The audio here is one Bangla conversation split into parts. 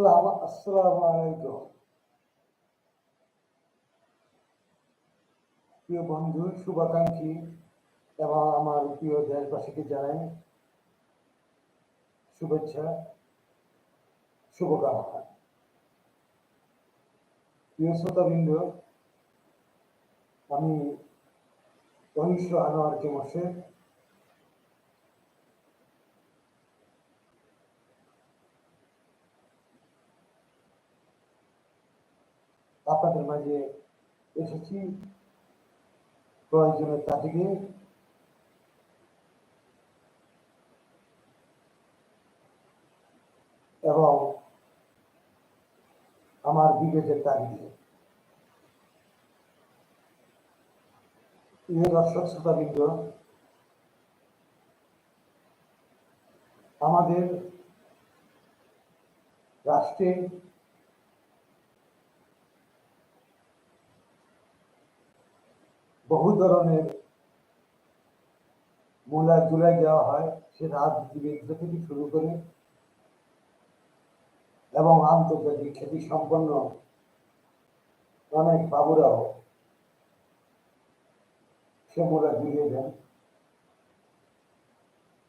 আসসালাম, আসসালামু আলাইকুম। প্রিয় বন্ধু, শুভাকাঙ্ক্ষী এবং আমার প্রিয় দেশবাসীকে জানাই শুভেচ্ছা, শুভকামনা। প্রিয় শ্রোতাবৃন্দ, আমি অহিংস আনোয়ারকে বসে আপনাদের মাঝে এসেছি। প্রয়োজনের তাগিদে এবং আমার বিবেকের তাগিদে প্রিয় দর্শক শ্রোতাবৃন্দ আমাদের রাষ্ট্রের বহু ধরনের মূলা জুলাই দেওয়া হয়, সে রাজনীতিবিদ থেকে শুরু করে এবং আন্তর্জাতিক খ্যাতি সম্পন্ন অনেক বাবুরাও সে মোলা জুড়িয়ে দেন।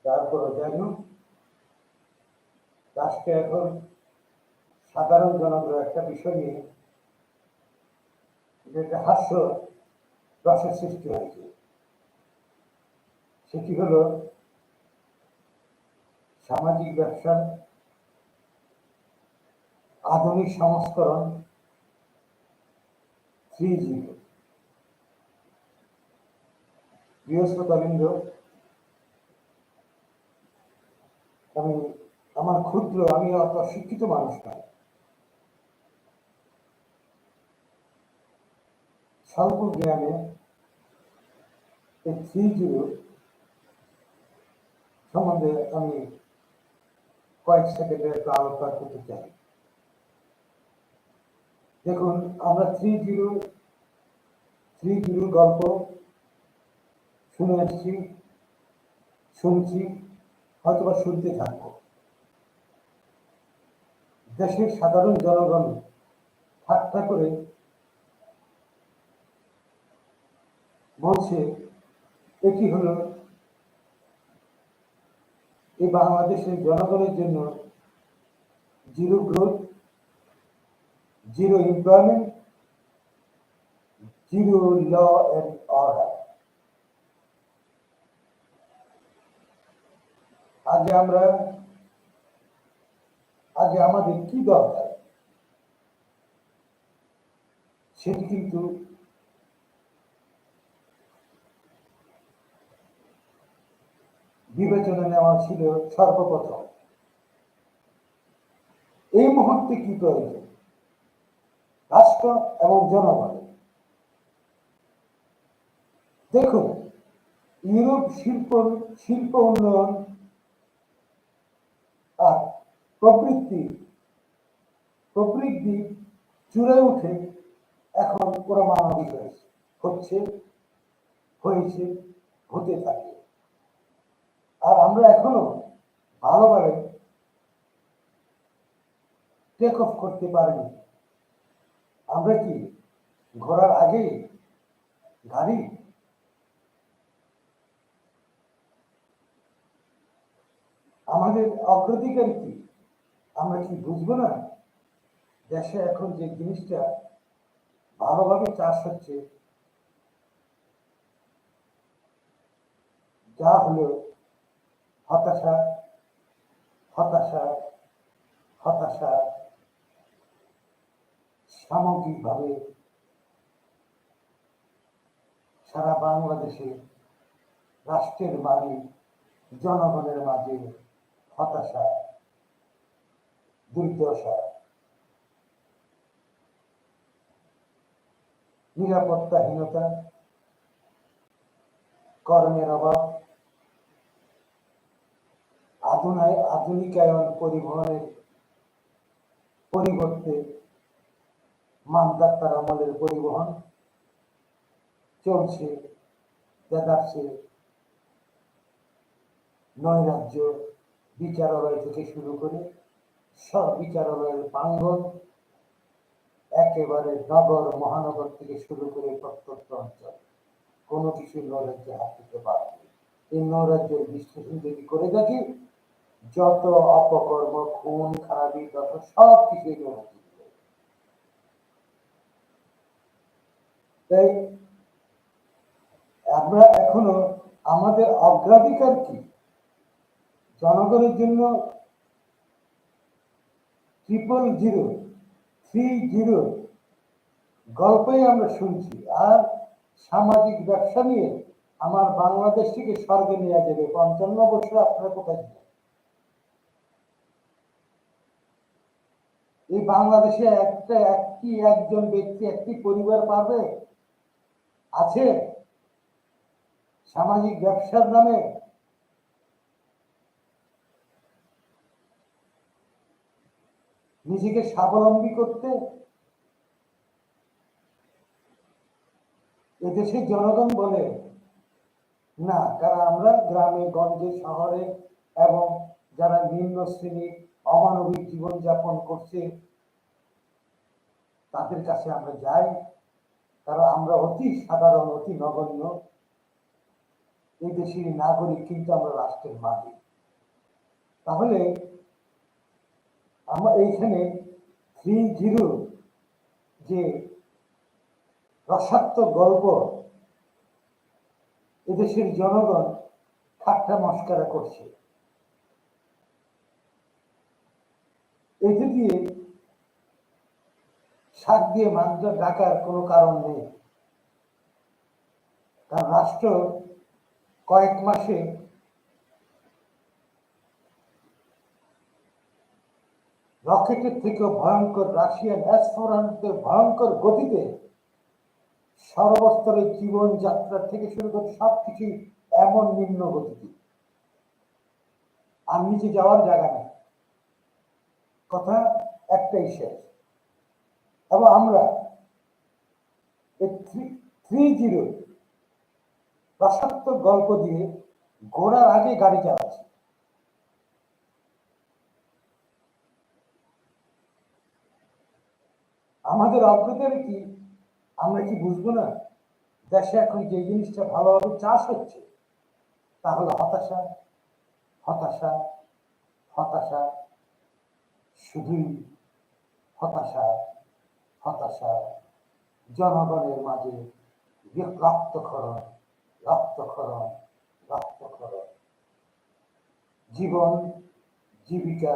তারপরে হোক রাষ্ট্রে এখন সাধারণ জনগণ একটা বিষয় নিয়ে যেটা হাস্য রসের সৃষ্টি হয়েছে সেটি হলো সামাজিক ব্যবসার আধুনিক সংস্করণ থ্রি জিরো বৃহস্পতিবৃন্দ আমি, আমার ক্ষুদ্র আমি অত শিক্ষিত মানুষ নয়। স্বল্প জ্ঞানে এই থ্রি জিরো সম্বন্ধে আমি কয়েক সেকেন্ডে একটু আলোচনা করতে চাই। দেখুন, আমরা থ্রি জিরো থ্রি জিরোর গল্প শুনে আসছি শুনছি, হয়তোবা শুনতে থাকব। দেশের সাধারণ জনগণ ঠাট্টা করে বলছে এটি হলো? এই বাংলাদেশের জনগণের জন্য zero growth, zero employment, zero law and order. আগে আমরা আগে আমাদের কি দরকার? সেটি কিন্তু বিবেচনা নেওয়া ছিল সর্বপ্রথম। এই মুহূর্তে কি প্রয়োজন? রাষ্ট্র এবং জনগণ। দেখুন, ইউরোপ শিল্প শিল্প উন্নয়ন আর প্রবৃত্তি, প্রবৃদ্ধি চূড়ায় উঠে এখন ক্রমান্বিত হয়েছে হচ্ছে, হয়েছে, হতে থাকে। আর আমরা এখনও ভালোভাবে টেক অফ করতে পারিনি। আমরা কি ঘোরার আগে গাড়ি? আমাদের অগ্রাধিকার কি? আমরা কি বুঝব না? দেশে এখন যে জিনিসটা ভালোভাবে চাষ হচ্ছে, যা হলো হতাশা হতাশা হতাশা সামগ্রিকভাবে সারা বাংলাদেশে রাষ্ট্রের মাঝে, জনগণের মাঝে হতাশা, দুর্দশা, নিরাপত্তাহীনতা, কর্মের অভাব আধুনিকায়ন পরিবহনের পরিবর্তে মানদাত্তার আমলের পরিবহন চলছে দেখাচ্ছে নৈরাজ্য বিচারালয় থেকে শুরু করে সব বিচারালয়ের প্রাঙ্গণ একেবারে নগর, মহানগর থেকে শুরু করে প্রত্যন্ত অঞ্চল। কোনো কিছু নৈরাজ্যে হাত দিতে পারবে এই নৈরাজ্যের বিশ্লেষণ যদি করে দেখি যত অপকর্ম, খুন, খারাপি তত সব কিছু তাই আমরা এখনও আমাদের অগ্রাধিকার কি? জনগণের জন্য ট্রিপল জিরো থ্রি জিরো গল্পই আমরা শুনছি। আর সামাজিক ব্যবসা নিয়ে আমার বাংলাদেশ থেকে স্বর্গে নিয়ে যাবে। পঞ্চান্ন বছর আপনারা কোথায় এই বাংলাদেশে একটা, একটি, একজন ব্যক্তি, একটি পরিবার পাবে? আছে? সামাজিক ব্যবসার নামে? নিজেকে স্বাবলম্বী করতে? এদেশের জনগণ বলে, না, কারণ আমরা গ্রামে, গঞ্জে, শহরে এবং যারা নিম্ন শ্রেণির অমানবিক জীবনযাপন করছে, তাদের কাছে আমরা যাই। কারণ আমরা অতি সাধারণ, অতি নগণ্য। এই দেশের নাগরিক কিন্তু আমরা রাষ্ট্রের মালিক। তাহলে আমরা এইখানে থ্রি জিরো যে রসাত্মক গল্প এদেশের জনগণ ঠাট্টা মস্কারা করছে। এতে দিয়ে শাক দিয়ে মাংস ডাকার কোনো কারণ নেই? কারণ রাষ্ট্র কয়েক মাসে রকেটের থেকে ভয়ঙ্কর রাশিয়ান অ্যাসফোরানদের ভয়ঙ্কর গতিতে সর্বস্তরের জীবন যাত্রা থেকে শুরু করে সব সবকিছু এমন নিম্ন গতিতে আর নিচে যাওয়ার জায়গা নেই। কথা একটাই শেষ। এবং আমরা থ্রি জিরো রসাত্মক গল্প দিয়ে ঘোড়ার আগে গাড়ি চালাচ্ছি। আমাদের অগ্রতার কি আমরা কি বুঝব না? দেশে এখন যে জিনিসটা ভালোভাবে চাষ হচ্ছে তাহলে হতাশা হতাশা হতাশা। শুধুই হতাশা হতাশা, জনগণের মাঝে রক্তক্ষরণ রক্তক্ষরণ রক্তক্ষরণ। জীবন, জীবিকা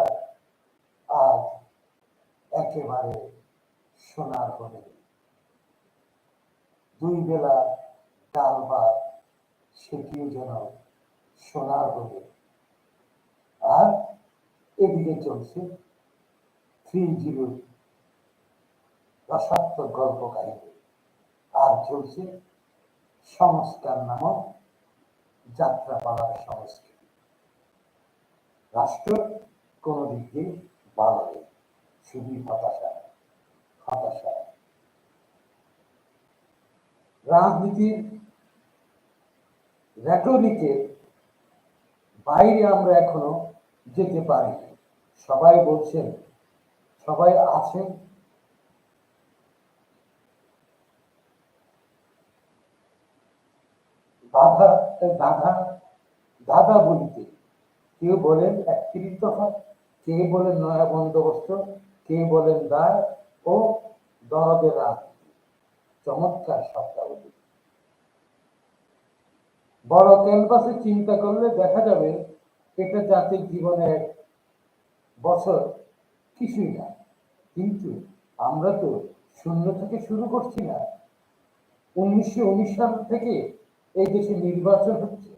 আজ একেবারে সোনার হলে দুই বেলা ডাল ভাত, সেটিও যেন সোনার হলে আর এদিকে চলছে থ্রি জিরো রসাত্মক গল্প আর চলছে সংস্কার নামক যাত্রা যাত্রাপালার সংস্কৃতি। রাষ্ট্র কোনো দিক দিয়ে নেই, শুধুই হতাশা হতাশা। রাজনীতির রেটরিকের বাইরে আমরা এখনও যেতে পারি সবাই বলছেন সবাই আছে? দাদা দাদা দাদা বলিতে কেউ বলেন একত্রিশ দফা কে বলেন নয়া বন্দোবস্ত? কে বলেন দায় ও দরদের রাজনীতি চমৎকার শব্দাবলী। বড় ক্যানভাসে চিন্তা করলে দেখা যাবে এটা জাতির জীবনের বছর। কিছুই না। কিন্তু আমরা তো শূন্য থেকে শুরু করছি না। উনিশশো উনিশ সাল থেকে এই দেশে নির্বাচন হচ্ছে।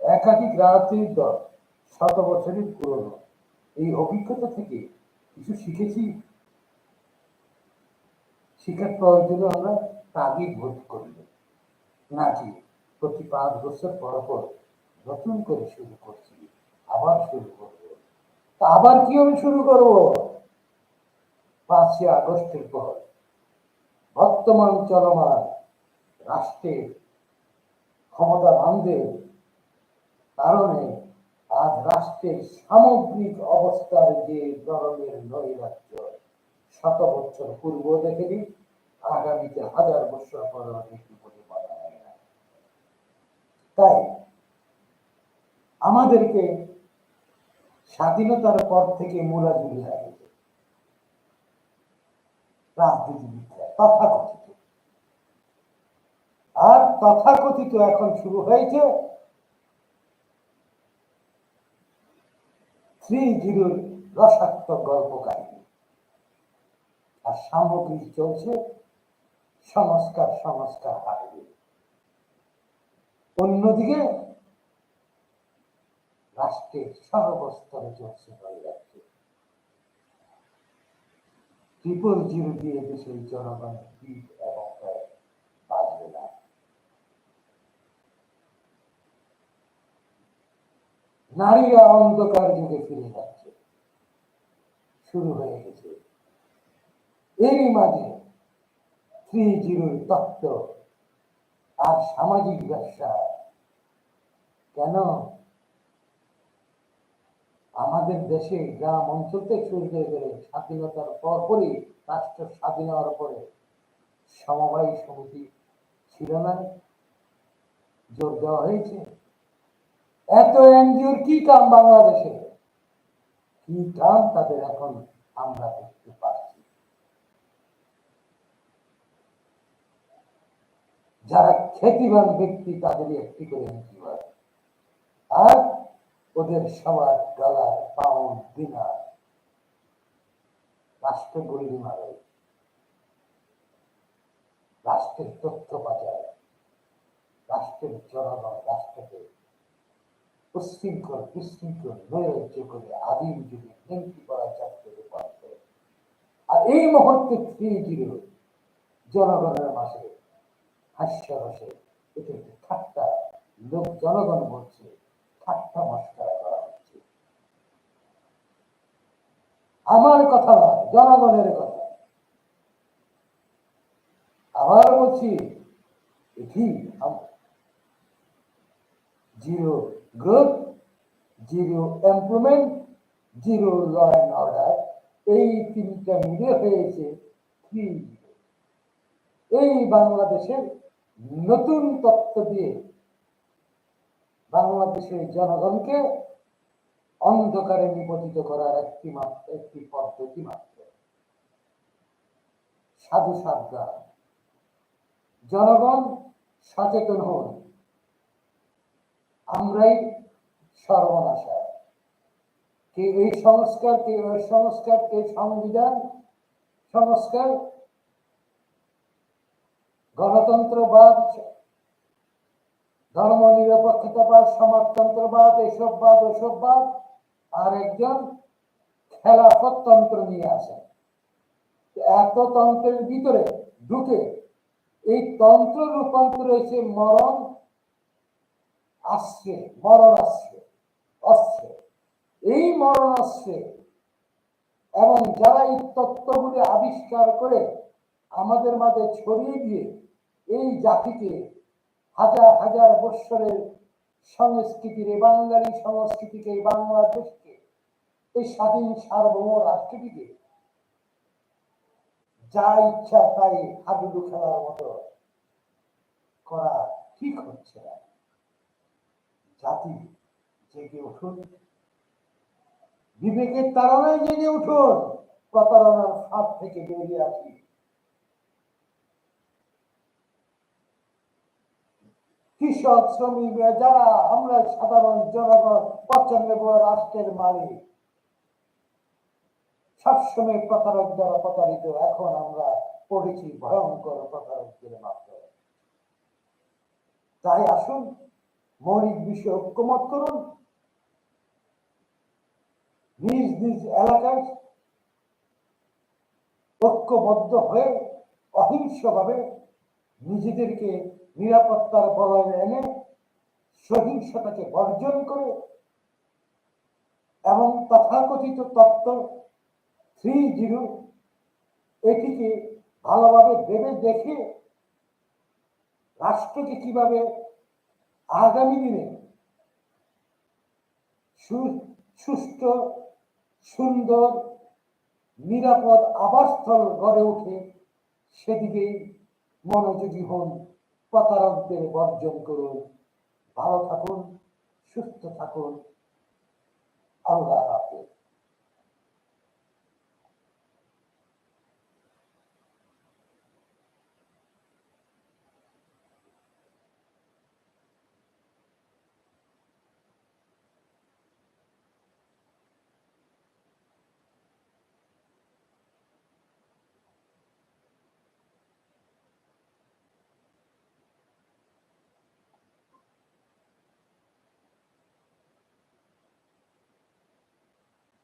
একাধিক রাজনৈতিক দল শত বছরের পুরনো। এই অভিজ্ঞতা থেকে কিছু শিখেছি? শিক্ষার প্রয়োজনে আমরা তাগিদ ভোট করি। নাকি প্রতি পাঁচ বছর পর পর নতুন করে শুরু করছি। আবার শুরু করব। তা কি আমি শুরু করব? পাঁচই আগস্টের পর বর্তমান চলমান রাষ্ট্রের ক্ষমতা ক্ষমতাবানদের কারণে আজ রাষ্ট্রের সামগ্রিক অবস্থার যে ধরনের নৈরাজ্য, শত বছর পূর্ব দেখেনি, আগামীতে হাজার বছর পরেও দেখি বলে বলা হয় না। তাই আমাদেরকে স্বাধীনতার পর থেকে মূলাজুলি লাগে রাজনীতিবিদরা তথাকথিত। আর তথাকথিত এখন শুরু হয়েছে থ্রি জিরোর রসাত্মক গল্প কাহিনী আর সামগ্রিক চলছে সংস্কার সংস্কার হারবে অন্যদিকে রাষ্ট্রের সর্বস্তরে চলছে নৈরাজ্য ট্রিপল জিরো দিয়ে দেশের জনগণ পিঠ এবং বাঁচবে না। নারীরা অন্ধকার যুগে ফিরে যাচ্ছে। শুরু হয়ে গেছে। এরই মাঝে থ্রি জিরোর তত্ত্ব আর সামাজিক ব্যবসা। কেন আমাদের দেশে গ্রাম অঞ্চল থেকে শুরু করে করে স্বাধীনতার পরপরই রাষ্ট্র স্বাধীন হওয়ার পরে সমবায় সমিতি ছিল না জোর দেওয়া হয়েছে। এত এনজিওর কি কাম বাংলাদেশে? কি কাম তাদের এখন আমরা দেখতে পাচ্ছি। যারা খ্যাতিবান ব্যক্তি তাদেরই একটি করে এনজিও আর ওদের সবার ডলার পাউন্ড রাষ্ট্রের তথ্য রাষ্ট্রের জনগণ, রাষ্ট্রকে উশৃঙ্খল, বিশৃঙ্খল, নৈরাজ্য করে আদিম যুগে করা রূপান আর এই মুহূর্তে থ্রি জিরো জনগণের মাসে হাস্যরসে এটা একটি ঠাট্টা, লোক জনগণ বলছে, ঠাট্টা মস্করা করা হচ্ছে আমার কথা নয় জনগণের কথা। আবার বলছি, এটি zero growth zero employment zero law and order এই তিনটা মিলে হয়েছে থ্রি এই বাংলাদেশের নতুন তত্ত্ব দিয়ে বাংলাদেশের জনগণকে অন্ধকারে নিপতিত করার একটি মাত্র একটি পদ্ধতি মাত্র। সাধু সাবধান জনগণ সচেতন হন। আমরাই সর্বনাশা। কে এই সংস্কার, কে ওই সংস্কার কে সংবিধান, সংস্কার, গণতন্ত্রবাদ ধর্ম নিরপেক্ষতাবাদ সমাজতন্ত্রবাদ এসববাদ ওসববাদ আর একজন খেলাফতন্ত্র নিয়ে আসেন। এত তন্ত্রের ভিতরে ঢুকে এই তন্ত্র রূপান্তর হয়েছে মরণ আসছে মরণ আসছে অস্ত্রে এই মরণ আসছে এবং যারা এই তত্ত্বগুলি আবিষ্কার করে আমাদের মাঝে ছড়িয়ে দিয়ে এই জাতিকে হাজার হাজার বৎসরের সংস্কৃতির এই বাঙালি সংস্কৃতিকে, এই বাংলাদেশকে, এই স্বাধীন সার্বভৌম রাষ্ট্রটিকে যা ইচ্ছা তাই হাডুডু খেলার মতো করা ঠিক হচ্ছে না। জাতি জেগে উঠুন। বিবেকের তারণায় জেগে উঠুন। প্রতারণার ফাঁদ থেকে বেরিয়ে আসি। কৃষক, শ্রমিক যারা আমরা সাধারণ জনগণ, পশ্চিমবঙ্গ রাষ্ট্রের মালিক। সবসময় প্রতারক দ্বারা প্রতারিত, এখন আমরা পড়েছি ভয়ঙ্কর প্রতারকদের মাধ্যমে তাই আসুন, মৌলিক বিষয় ঐক্যমত করুন। নিজ নিজ এলাকায় ঐক্যবদ্ধ হয়ে, অহিংসভাবে নিজেদেরকে নিরাপত্তার বলয়ে এনে সহিংসতাকে বর্জন করে, এবং তথাকথিত তত্ত্ব থ্রি জিরো এটিকে ভালোভাবে ভেবে দেখে রাষ্ট্রকে কীভাবে আগামী দিনে সু- সুষ্ঠু সুন্দর, নিরাপদ আবাসস্থল গড়ে ওঠে সেদিকেই মনোযোগী হন প্রতারকদের বর্জন করুন। ভালো থাকুন, সুস্থ থাকুন। আল্লাহ